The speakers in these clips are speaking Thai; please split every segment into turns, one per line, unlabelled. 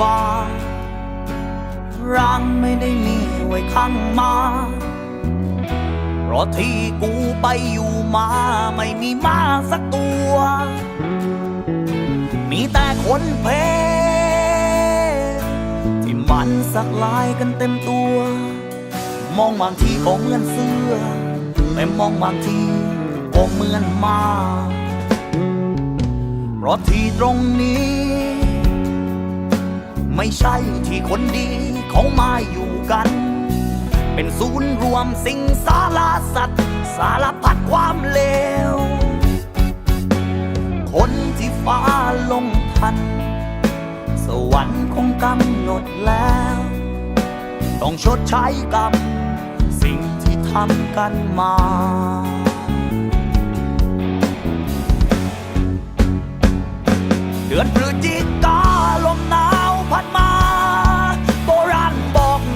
ว่าร่างไม่ได้มีไว้ข้างมา เพราะที่กูไปอยู่มา ไม่มีมาสักตัว มีแต่คนเพที่มันสักลายกันเต็มตัว มองบางทีก็เหมือนเสื้อแต่มองบางทีก็เหมือนมา เพราะที่ตรงนี้ ไม่ใช่ที่คนดีเขามาอยู่กัน เป็นศูนย์รวมสิ่งสารสัตว์ สารพัดความเลว คนที่ฟ้าลงทัน สวรรค์คงกำหนดแล้ว ต้องชดใช้กรรมสิ่งที่ทำกันมา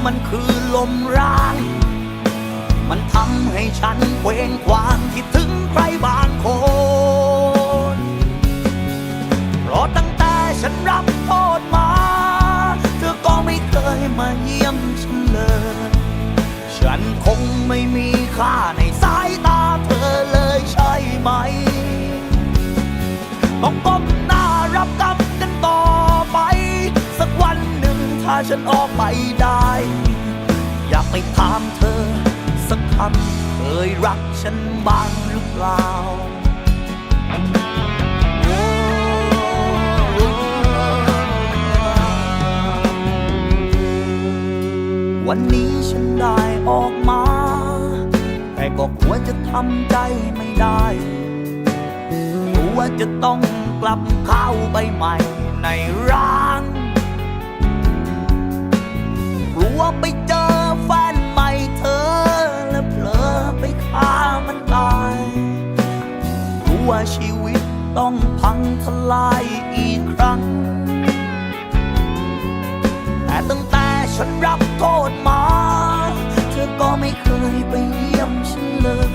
มันคือลมร้าง มันทำให้ฉันเคว้งคว้างคิดถึงใครบางคน เพราะตั้งแต่ฉันรับโทษมา เธอก็ไม่เคยมาเยี่ยมฉันเลย ฉันคงไม่มีค่าในส ฉันออกไปได้ อยากไปถามเธอ สักคำเคยรักฉันบ้างหรือเปล่าวันนี้ฉันได้ออกมา แต่ก็กลัวจะทำใจไม่ได้กลัวจะต้องกลับเข้าไปใหม่ในร้าน ชีวิตต้องพังทลายอีกครั้ง แต่ตั้งแต่ฉันรับโทษมา เธอก็ไม่เคยไปเยี่ยมฉันเลย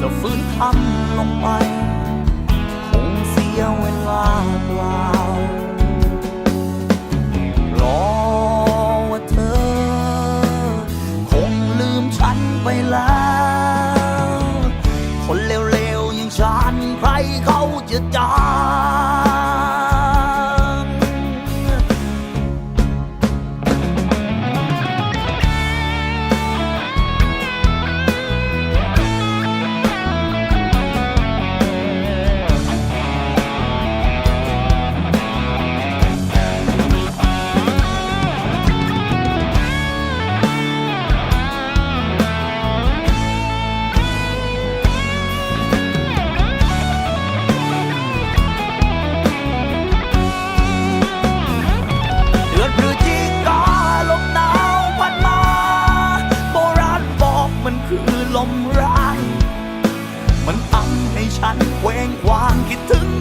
จะฟื้นทำลงไป เข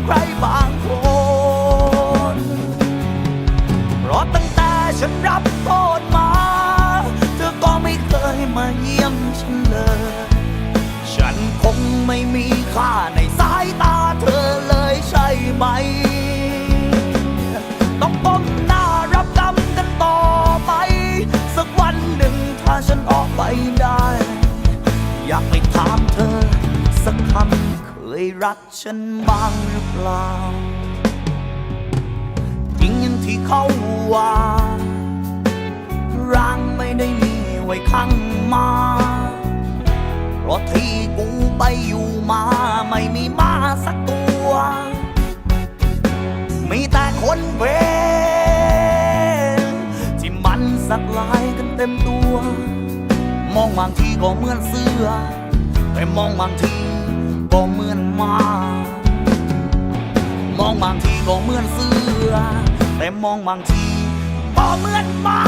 คิด รักฉันบ้างหรือเปล่าจริงอย่างที่เขาว่าร่างไม่ได้มีไว้ข้างมาเพราะที่กูไปอยู่มา ไม่มีมาสักตัว มีแต่คนเพลงที่มันสักลายกันเต็มตัว มองบางทีก็เหมือนเสื้อ แต่มองบางที ก็เหมือนมามองบางทีก็เหมือนเสือ แต่มองบางทีก็เหมือนมา